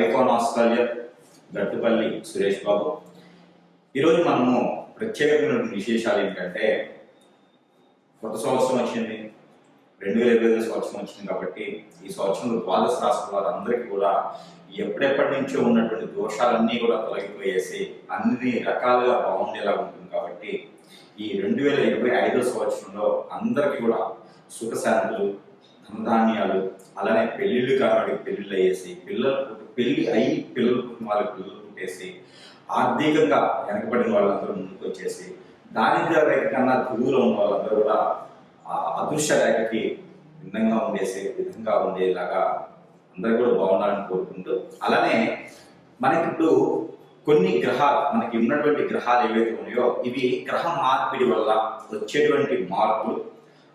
Icon Australia Gattupalli Suresh Babu. ఈరోజు మనము ప్రత్యేకమైన విశేషాలు ఏంటంటే కొత్త సంవత్సరం వచ్చింది. రెండు వేల ఇరవై ఐదు సంవత్సరం వచ్చింది కాబట్టి ఈ సంవత్సరంలో ద్వాదశ రాష్ట్ర వారందరికీ కూడా ఎప్పుడెప్పటి నుంచో ఉన్నటువంటి దోషాలన్నీ కూడా తొలగిపోయేసి అన్ని రకాలుగా బాగుండేలా ఉంటుంది కాబట్టి ఈ రెండు వేల ఇరవై ఐదో సంవత్సరంలో అందరికీ కూడా సుఖశాంతులు ధనధాన్యాలు అలానే పెళ్ళిళ్ళు కావాలి పెళ్ళిళ్ళు అయ్యేసి పిల్లలు పెళ్ళి పెళ్ళి అయి పిల్లలు కుటుంబాలకు పిల్లలు పుట్టేసి ఆర్థికంగా వెనకబడిన వాళ్ళందరూ ముందుకు వచ్చేసి దారిద్ర్య రేఖ కన్నా దిగువలో ఉన్న వాళ్ళందరూ కూడా ఆ అదృశ్య రేఖకి భిన్నంగా ఉండేసే విధంగా ఉండేలాగా అందరూ కూడా బాగుండాలని కోరుకుంటూ అలానే మనకిప్పుడు కొన్ని గ్రహాలు మనకి ఉన్నటువంటి గ్రహాలు ఏవైతే ఉన్నాయో ఇవి గ్రహ మార్పిడి వల్ల వచ్చేటువంటి మార్పులు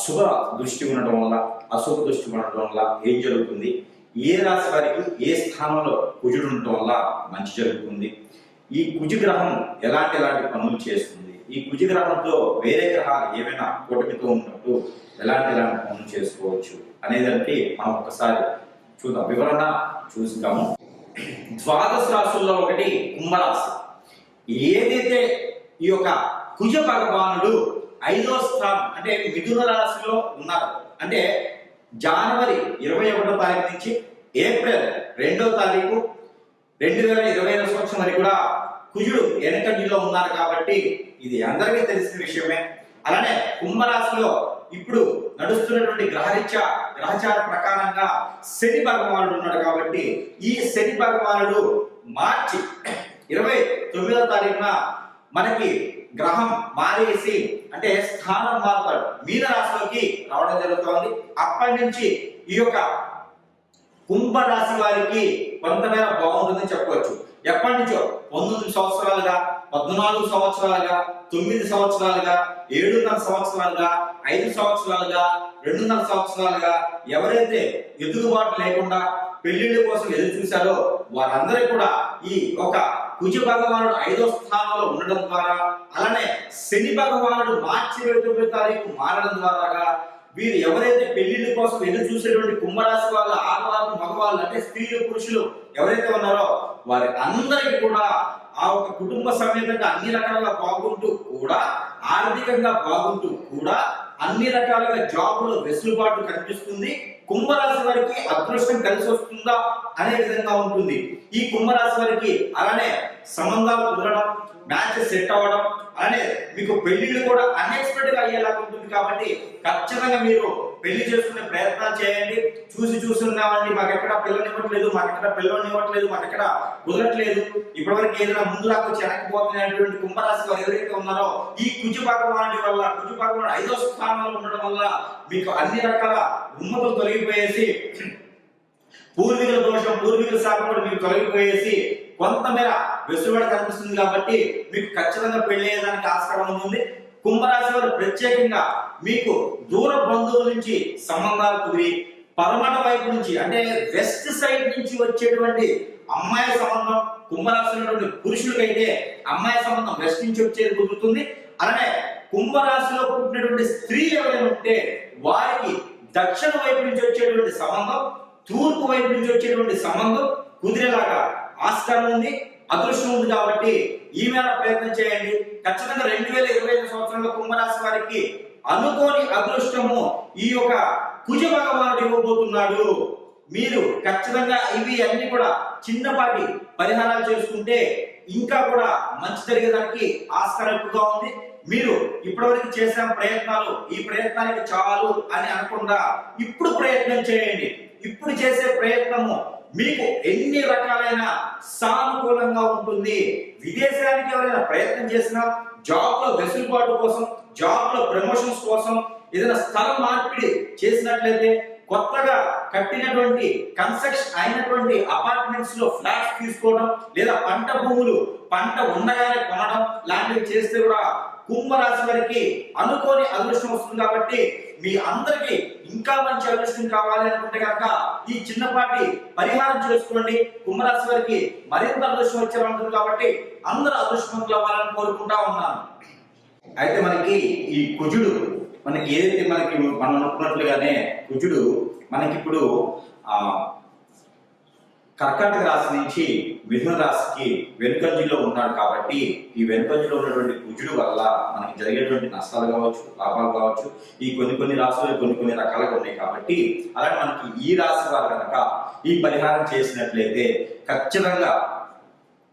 శుభ దృష్టి ఉండటం వల్ల అశుభ దృష్టి ఉండటం వల్ల ఏం జరుగుతుంది? ఏ రాశి వారికి ఏ స్థానంలో కుజుడు ఉండటం వల్ల మంచి జరుగుతుంది? ఈ కుజగ్రహం ఎలాంటి ఎలాంటి పనులు చేస్తుంది? ఈ కుజగ్రహంతో వేరే గ్రహాలు ఏమైనా కూటమితో ఉన్నట్టు ఎలాంటి ఎలాంటి పనులు చేసుకోవచ్చు అనేదానికి మనం ఒకసారి చూద్దాం. వివరణ చూస్తాము ద్వాదశ రాశుల్లో ఒకటి కుంభరాశి. ఏదైతే ఈ యొక్క కుజ భగవానుడు ఐదో స్థానం అంటే మిథున రాశిలో ఉన్నారు. అంటే జనవరి ఇరవై ఒకటో తారీఖు నుంచి ఏప్రిల్ రెండో తారీఖు రెండు వేల ఇరవై ఐదు సంవత్సరం వరకు కూడా కుజుడు వెనకండిలో ఉన్నారు కాబట్టి ఇది అందరికీ తెలిసిన విషయమే. అలానే కుంభరాశిలో ఇప్పుడు నడుస్తున్నటువంటి గ్రహరీత్యా గ్రహచార ప్రకారంగా శని భగవానుడు ఉన్నాడు కాబట్టి ఈ శని భగవానుడు మార్చి ఇరవై తొమ్మిదో తారీఖున మనకి గ్రహం మారేసి అంటే స్థానం మారుతాడు మీన రాశిలోకి రావడం జరుగుతోంది. అప్పటి నుంచి ఈ యొక్క కుంభరాశి వారికి కొంతమేర బాగుంటుందని చెప్పవచ్చు. ఎప్పటి నుంచో? పంతొమ్మిది సంవత్సరాలుగా పద్నాలుగు సంవత్సరాలుగా తొమ్మిది సంవత్సరాలుగా ఏడున్నర సంవత్సరాలుగా ఐదు సంవత్సరాలుగా రెండున్నర సంవత్సరాలుగా ఎవరైతే ఎదుగుబాటు లేకుండా పెళ్ళిళ్ళ కోసం ఎదురు చూశారో వారందరూ కూడా ఈ ఒక కుజ భగవానుడు ఐదో స్థానంలో ఉండడం ద్వారా అలానే శని భగవానుడు మార్చి ఇరవై తొమ్మిది తారీఖు మారడం ద్వారా వీరు ఎవరైతే పెళ్ళిళ్ళ కోసం ఎదురు చూసేటువంటి కుంభరాశి వాళ్ళ ఆడవాళ్ళు మగవాళ్ళు అంటే స్త్రీలు పురుషులు ఎవరైతే ఉన్నారో వారి అందరికీ కూడా ఆ ఒక కుటుంబ సమేతంగా అన్ని రకాలుగా బాగుంటూ కూడా ఆర్థికంగా బాగుంటూ కూడా అన్ని రకాలుగా జాబులు వెసులుబాటు కనిపిస్తుంది. కుంభరాశి వారికి అదృష్టం కలిసి వస్తుందా అనే విధంగా ఉంటుంది. ఈ కుంభరాశి వారికి అలానే సంబంధాలు కుదరడం మ్యాచ్ సెట్ అవ్వడం అలానే మీకు పెళ్ళిళ్ళు కూడా అన్ఎక్స్పెక్టెడ్ అయ్యేలాగా ఉంటుంది కాబట్టి ఖచ్చితంగా మీరు పెళ్ళి చేసుకునే ప్రయత్నాలు చేయండి. చూసి చూసి ఉన్నామండి. మాకు ఎక్కడ పిల్లలు ఇవ్వట్లేదు మాకు ఎక్కడ పిల్లలు ఇవ్వట్లేదు మాకు ఎక్కడ కుదరట్లేదు. ఇప్పటివరకు ఏదైనా ముందు రాకు చెనక్కిపోతున్నటువంటి కుంభరాశి వారు ఎవరైతే ఉన్నారో ఈ కుజ భగవానుడి వల్ల కుజ భగవానుడు ఐదో స్థానంలో ఉండడం వల్ల మీకు అన్ని రకాల ఉమ్మతులు తొలగిపోయేసి పూర్వీకుల దోషం పూర్వీకుల శాపం కూడా మీకు తొలగిపోయేసి కొంతమేర వెసులుబాటు కనిపిస్తుంది కాబట్టి మీకు ఖచ్చితంగా పెళ్ళి అయ్యేదానికి ఆస్కారం ఉంది. కుంభరాశి వారు ప్రత్యేకంగా మీకు దూర బంధువుల నుంచి సంబంధాలు కుదిరి పరమట వైపు నుంచి అంటే వెస్ట్ సైడ్ నుంచి వచ్చేటువంటి అమ్మాయి సంబంధం కుంభరాశి ఉన్నటువంటి పురుషులకైతే అమ్మాయి సంబంధం వెస్ట్ నుంచి వచ్చేది కుదురుతుంది. అలానే కుంభరాశిలో పుట్టినటువంటి స్త్రీలు ఎవరైనా ఉంటే వారికి దక్షిణ వైపు నుంచి వచ్చేటువంటి సంబంధం తూర్పు వైపు నుంచి వచ్చేటువంటి సంబంధం కుదిరేలాగా ఆస్కారం ఉంది. అదృష్టం ఉంది కాబట్టి ఈ మేర ప్రయత్నం చేయండి. ఖచ్చితంగా రెండు వేల ఇరవై ఐదు సంవత్సరంలో కుంభరాశి వారికి అనుకోని అదృష్టము ఈ యొక్క కుజ భగవానుడు ఇవ్వబోతున్నాడు. మీరు ఖచ్చితంగా ఇవి అన్ని కూడా చిన్నపాటి పరిహారాలు చేసుకుంటే ఇంకా కూడా మంచి జరిగేదానికి ఆస్కారం ఎక్కువగా ఉంది. మీరు ఇప్పటివరకు చేసిన ప్రయత్నాలు ఈ ప్రయత్నానికి చాలు అని అనకుండా ఇప్పుడు ప్రయత్నం చేయండి. ఇప్పుడు చేసే ప్రయత్నము మీకు ఎన్ని రకాలైన సానుకూలంగా ఉంటుంది? విదేశానికి ఎవరైనా ప్రయత్నం చేసినా జాబ్లో వెసులుబాటు కోసం జాబ్లో ప్రమోషన్స్ కోసం ఏదైనా స్థల మార్పిడి చేసినట్లయితే కొత్తగా కట్టినటువంటి కన్స్ట్రక్షన్ అయినటువంటి అపార్ట్మెంట్స్లో ఫ్లాట్స్ తీసుకోవడం లేదా పంట భూములు పంట ఉండగానే కొనడం లాంటివి చేస్తే కూడా కుంభరాశి వారికి అనుకోని అదృష్టం వస్తుంది కాబట్టి మీ అందరికి ఇంకా మంచి అదృష్టం కావాలి అనుకుంటే కనుక ఈ చిన్నపాటి పరిహారం చేసుకోండి. కుంభరాశి వారికి మరింత అదృష్టం వచ్చేవాళ్ళు కాబట్టి అందరూ అదృష్టవంతులు అవ్వాలని కోరుకుంటా ఉన్నాను. అయితే మనకి ఈ కుజుడు మనకి ఏదైతే మనకి మనం అనుకున్నట్లుగానే కుజుడు మనకి ఇప్పుడు ఆ కర్కాటక రాశి నుంచి మిథున రాశికి వెనుకంజిలో ఉన్నాడు కాబట్టి ఈ వెనుకంజిలో ఉన్నటువంటి కుజుడు వల్ల మనకి జరిగేటువంటి నష్టాలు కావచ్చు లాభాలు కావచ్చు ఈ కొన్ని కొన్ని రాశులు కొన్ని కొన్ని రకాలుగా ఉన్నాయి కాబట్టి అలాగే మనకి ఈ రాశి వారు కనుక ఈ పరిహారం చేసినట్లయితే ఖచ్చితంగా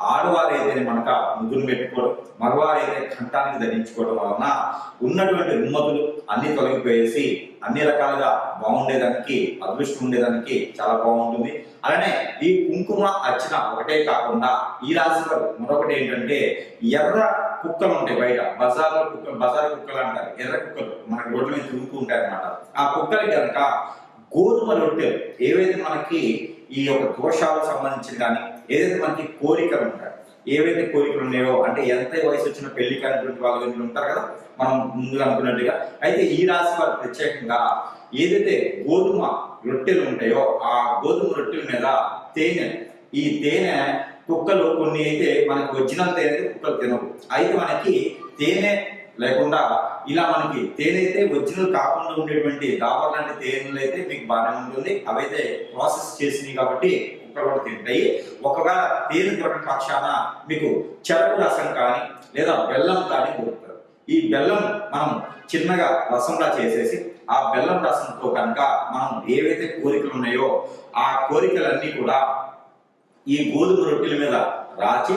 ఆడవారు ఏదైనా మనక ముద్దును పెట్టుకోవడం మగవారు ఏదైనా కంఠానికి ధరించుకోవడం వలన ఉన్నటువంటి రుమ్మతులు అన్ని తొలగిపోయేసి అన్ని రకాలుగా బాగుండేదానికి అదృష్టం ఉండేదానికి చాలా బాగుంటుంది. అలానే ఈ కుంకుమ అర్చన ఒకటే కాకుండా ఈ రాశిలో మరొకటి ఏంటంటే ఎర్ర కుక్కలు ఉంటాయి బయట. బజార్లో కుక్కలు బజార్ కుక్కలు అంటారు. ఎర్ర కుక్కలు మనకి రోడ్ల మీద తిరుగుతూ ఉంటాయి అన్నమాట ఆ కుక్కలకి కనుక గోధుమ రొట్టెలు ఏవైతే మనకి ఈ యొక్క దోషాలకు సంబంధించిన కానీ ఏదైతే మనకి కోరికలు ఉంటాయి ఏవైతే కోరికలు ఉన్నాయో అంటే ఎంత వయసు వచ్చిన పెళ్ళి కానిటువంటి వాళ్ళ వీళ్ళు ఉంటారు కదా మనం ముందుగా అనుకున్నట్టుగా అయితే ఈ రాశి వారు ప్రత్యేకంగా ఏదైతే గోధుమ రొట్టెలు ఉంటాయో ఆ గోధుమ రొట్టెల మీద తేనె ఈ తేనె కుక్కలు కొన్ని అయితే మనకి ఒరిజినల్ తేనె అయితే కుక్కలు తినవు. అయితే మనకి తేనె లేకుండా ఇలా మనకి తేనె అయితే ఒరిజినల్ కాకుండా ఉండేటువంటి డాబర్ లాంటి తేనెలు అయితే మీకు బాగానే ఉంటుంది. అవైతే ప్రాసెస్ చేసినాయి కాబట్టి కుక్కలు తింటాయి ఒకవేళ తేనె దొరకని పక్షాన మీకు చెరకు రసం కానీ లేదా బెల్లం కానీ దొరుకుతుంది ఈ బెల్లం మనం చిన్నగా రసంలా చేసేసి ఆ బెల్లం రసంతో కనుక మనం ఏవైతే కోరికలు ఉన్నాయో ఆ కోరికలన్నీ కూడా ఈ గోధుమ రొట్టెల మీద రాచి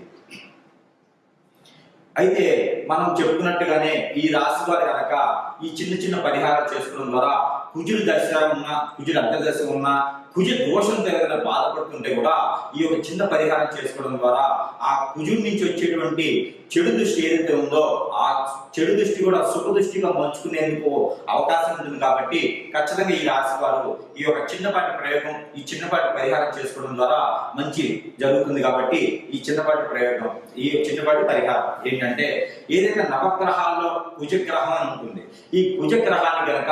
అయితే మనం చెప్పుకున్నట్టుగానే ఈ రాశి వారు కనుక ఈ చిన్న చిన్న పరిహారం చేసుకోవడం ద్వారా కుజుడు దశ ఉన్నా కుజుడు అంతర్దశ ఉన్నా కుజ దోషం దగ్గర బాధపడుతుంటే కూడా ఈ యొక్క చిన్న పరిహారం చేసుకోవడం ద్వారా ఆ కుజుడి నుంచి వచ్చేటువంటి చెడు దృష్టి ఏదైతే ఉందో ఆ చెడు దృష్టి కూడా సుఖ దృష్టిగా మలుచుకునేందుకు అవకాశం ఉంటుంది కాబట్టి ఖచ్చితంగా ఈ రాశి వారు ఈ యొక్క చిన్నపాటి ప్రయోగం ఈ చిన్నపాటి పరిహారం చేసుకోవడం ద్వారా మంచి జరుగుతుంది కాబట్టి ఈ చిన్నపాటి ప్రయోగం ఈ చిన్నపాటి పరిహారం ఏంటంటే ఏదైతే నవగ్రహాల్లో కుజగ్రహం అని ఉంటుంది ఈ కుజగ్రహాన్ని గనక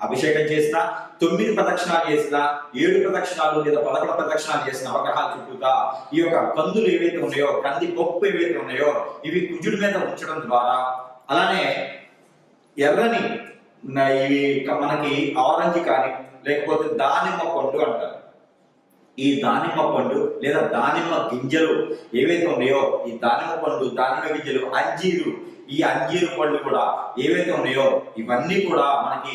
అభిషేకం చేసినా తొమ్మిది ప్రదక్షిణాలు చేసిన ఏడు ప్రదక్షిణాలు లేదా పదకొండు ప్రదక్షిణాలు చేసిన అవగాహన చుట్టూతా ఈ యొక్క కందులు ఏవైతే ఉన్నాయో కంది పప్పు ఏవైతే ఉన్నాయో ఇవి కుజుడి మీద ఉంచడం ద్వారా అలానే ఎర్రని ఇవి మనకి ఆరెంజ్ కానీ లేకపోతే దానిమ్మ పండు అంటారు. ఈ దానిమ్మ పండు లేదా దానిమ్మ గింజలు ఏవైతే ఉన్నాయో ఈ దానిమ్మ పండు దానిమ్మ గింజలు అంజీరు ఈ అంజీరు పళ్ళు కూడా ఏవైతే ఉన్నాయో ఇవన్నీ కూడా మనకి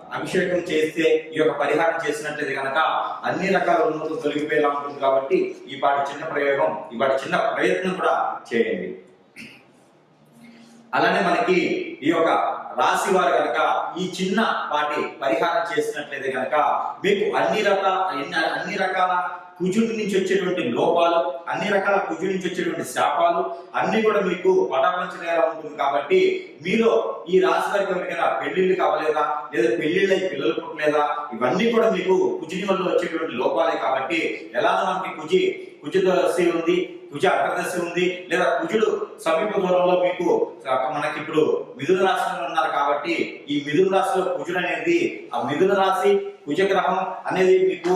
అభిషేకం చేస్తే ఈ యొక్క పరిహారం చేసినట్లయితే కనుక అన్ని రకాల ఉన్నతులు తొలగిపోయేలా ఉంటుంది కాబట్టి ఈ పాటి చిన్న ప్రయోగం ఈ పాటి చిన్న ప్రయత్నం కూడా చేయండి. అలానే మనకి ఈ యొక్క రాశి వారు కనుక ఈ చిన్న వాటి పరిహారం చేసినట్లయితే కనుక మీకు అన్ని రకాల అన్ని రకాల కుజుడి నుంచి వచ్చేటువంటి లోపాలు అన్ని రకాల కుజుడి నుంచి వచ్చేటువంటి శాపాలు అన్ని కూడా మీకు పటాపంచలేలా ఉంటుంది కాబట్టి మీలో ఈ రాశి వారికి ఎవరికైనా పెళ్ళిళ్ళు కావలేదా? లేదా పెళ్ళిళ్ళై పిల్లలు పుట్టలేదా? ఇవన్నీ కూడా మీకు కుజుని వల్ల వచ్చేటువంటి లోపాలే కాబట్టి ఎలా మనకి కుజి కుజ ఉంది కుజ అంతర్దశ ఉంది లేదా కుజుడు సమీప దూరంలో మీకు మనకి ఇప్పుడు మిథున రాశిలో ఉన్నారు కాబట్టి ఈ మిథున రాశిలో కుజుడు అనేది ఆ మిథున రాశి కుజగ్రహం అనేది మీకు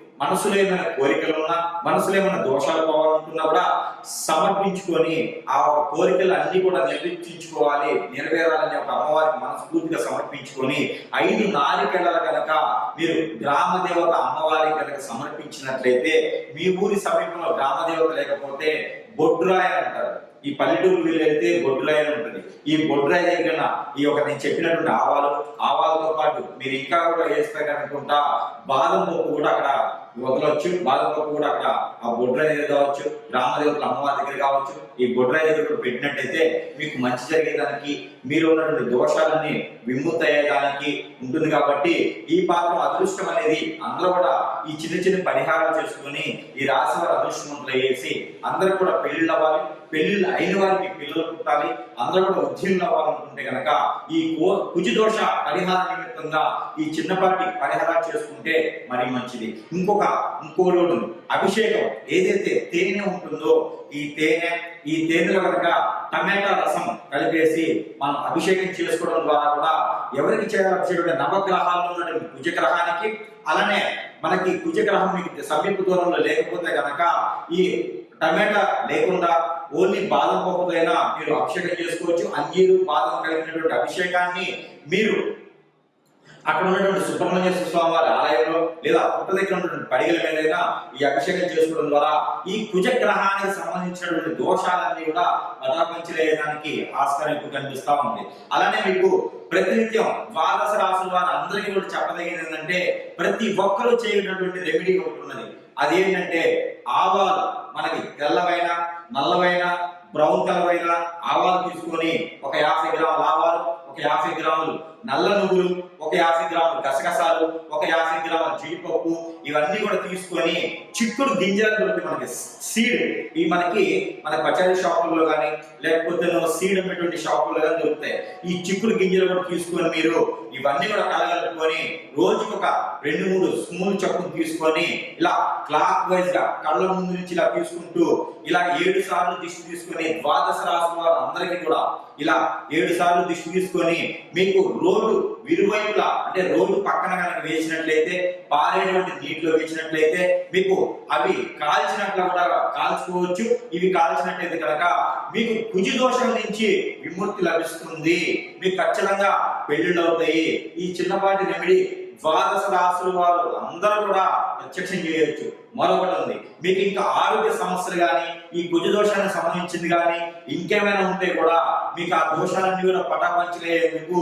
మనసులో ఏమైనా కోరికలు ఉన్నా మనసులో ఏమైనా దోషాలు పోవాలనుకున్నా కూడా సమర్పించుకొని ఆ ఒక కోరికలు అన్ని కూడా నిర్వర్తించుకోవాలి నెరవేరాలని ఒక అమ్మవారికి మనస్ఫూర్తిగా సమర్పించుకొని ఐదు నాలుగేళ్ళ కనుక మీరు గ్రామ దేవత అమ్మవారికి కనుక సమర్పించినట్లయితే మీ ఊరి సమీపంలో గ్రామ దేవత లేకపోతే బొడ్రాయ అంటారు. ఈ పల్లెటూరు వీళ్ళైతే బొడ్రాయి అని ఉంటుంది. ఈ బొడ్రాయి దగ్గర ఈ యొక్క నేను చెప్పినటువంటి ఆవాలు ఆవాలతో పాటు మీరు ఇంకా కూడా వేస్తారు అనుకుంటా బాదం పప్పు కూడా అక్కడ వదలవచ్చు బాదం పప్పు కూడా అక్కడ ఆ బొడ్రాయి అనేది కావచ్చు గ్రామదేవతల అమ్మవారి దగ్గర కావచ్చు ఈ బొడ్రాయి దగ్గర పెట్టినట్టయితే మీకు మంచి జరిగేదానికి మీరు ఉన్నటువంటి దోషాలన్నీ విముక్తి అయ్యేదానికి ఉంటుంది కాబట్టి ఈ పాత్ర అదృష్టం అనేది అందరూ కూడా ఈ చిన్న చిన్న పరిహారాలు చేసుకొని ఈ రాశి వారి అదృష్టవంతులు అయ్యేసి అందరూ కూడా పెళ్ళిళ్ళు అవ్వాలి. పెళ్ళిళ్ళు అయిన వారికి పిల్లలు పుట్టాలి. అందరూ కూడా ఉద్యోగులు అవ్వాలనుకుంటే కనుక ఈ కో కుజి దోష పరిహార నిమిత్తంగా ఈ చిన్నపాటి పరిహారాలు చేసుకుంటే మరి మంచిది. ఇంకొక ఇంకో రోజు అభిషేకం ఏదైతే తేనె ఉంటుందో ఈ తేనె ఈ ఈ తేనెలో కనుక టమాటా రసం కలిపేసి మనం అభిషేకం చేసుకోవడం ద్వారా కూడా ఎవరికి చేయాలి నవగ్రహాల్లో ఉన్నటువంటి కుజగ్రహానికి అలానే మనకి కుజగ్రహం మీకు సమీప దూరంలో లేకపోతే కనుక ఈ టమాటా లేకుండా ఓన్లీ బాదం పప్పుదైనా మీరు అభిషేకం చేసుకోవచ్చు. అంజీరు బాదం కలిగినటువంటి అభిషేకాన్ని మీరు అక్కడ ఉన్నటువంటి సుబ్రహ్మణ్య స్వామి వారి ఆలయంలో లేదా పుట్ట దగ్గర ఉన్నటువంటి పడిగల మీదైనా ఈ అభిషేకం చేసుకోవడం ద్వారా ఈ కుజగ్రహానికి సంబంధించినటువంటి దోషాలన్నీ కూడా పటాపంచలేయడానికి ఆస్కారం ఎక్కువ కనిపిస్తా ఉంది. అలానే మీకు ప్రతినిత్యం ద్వాదశ రాసుల ద్వారా అందరికీ కూడా చెప్పదగినది ఏంటంటే ప్రతి ఒక్కరూ చేయనటువంటి రెమెడీ ఒకటి ఉన్నది. అదేంటంటే ఆవాలు మనకి తెల్లవైన నల్లవైన బ్రౌన్ కలర్ అయిన ఆవాలు తీసుకొని ఒక యాభై గ్రాముల ఆవాలు ఒక యాభై గ్రాములు నల్ల నువ్వులు ఒక యాభై గ్రాములు గసగసాలు ఒక యాభై గ్రాముల జీడిపప్పు ఇవన్నీ కూడా తీసుకొని చిక్కుడు గింజలు మనకి సీడ్ ఇవి మనకి మన పచారీ షాపుల్లో కానీ లేకపోతే సీడ్ అమ్మేటువంటి షాపుల్లో కానీ దొరుకుతాయి. ఈ చిక్కుడు గింజలు కూడా తీసుకొని మీరు ఇవన్నీ కూడా కలగలుపుకొని రోజుకి ఒక రెండు మూడు స్మూల్ చప్పును తీసుకొని ఇలా క్లాక్ వైజ్గా కళ్ళ ముందు నుంచి ఇలా తీసుకుంటూ ఇలా ఏడు సార్లు దిష్టి తీసుకొని ద్వాదశ రాశి వారు అందరికీ కూడా ఇలా ఏడు సార్లు దిష్టి తీసుకొని మీకు రోడ్డు విరువైపులా అంటే రోడ్డు పక్కన కనుక వేసినట్లయితే పారేటువంటి నీటిలో వేసినట్లయితే మీకు అవి కాల్చినట్లు కూడా కాల్చుకోవచ్చు. ఇవి కాల్చినట్లయితే కనుక మీకు కుజి దోషం నుంచి విముక్తి లభిస్తుంది. మీకు ఖచ్చితంగా పెళ్ళిళ్ళు అవుతాయి. ఈ చిన్నపాటి రెమెడీ ద్వాదశ రాసులు వారు అందరూ కూడా ప్రత్యక్షం చేయొచ్చు. మరొకటి ఉంది. మీకు ఇంకా ఆరోగ్య సమస్యలు కానీ ఈ కుజ దోషానికి సంబంధించింది కానీ ఇంకేమైనా ఉంటే కూడా మీకు ఆ దోషాలన్నీ కూడా పటాపంచలేందుకు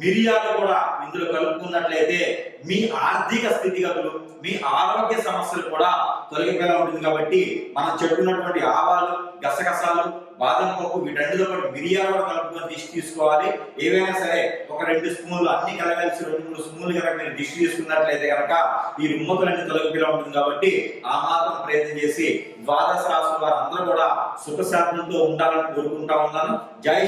మిరియాలు కూడా ఇందులో కలుపుకున్నట్లయితే మీ ఆర్థిక స్థితిగతులు మీ ఆరోగ్య సమస్యలు కూడా తొలగిపోయేలా ఉంటుంది. కాబట్టి మనం చెప్పుకున్నటువంటి ఆవాలు గసగసాలు బాదం పప్పు వీటన్నిటితో పాటు మిరియాలు కూడా కలుపుకొని డిష్ తీసుకోవాలి. ఏవైనా సరే ఒక రెండు స్పూన్లు అన్ని కలగలిసి రెండు మూడు స్పూన్లు కనుక మీరు డిష్ తీసుకున్నట్లయితే కనుక ఈ రుమ్మతులన్నీ తొలగిపోయిలా ఉంటుంది కాబట్టి ఆ మాత్రం ప్రయత్నం చేసి ద్వాదశ రాసుల వారు అందరూ కూడా సుఖశాంతంతో ఉండాలని కోరుకుంటా ఉన్నాను. జై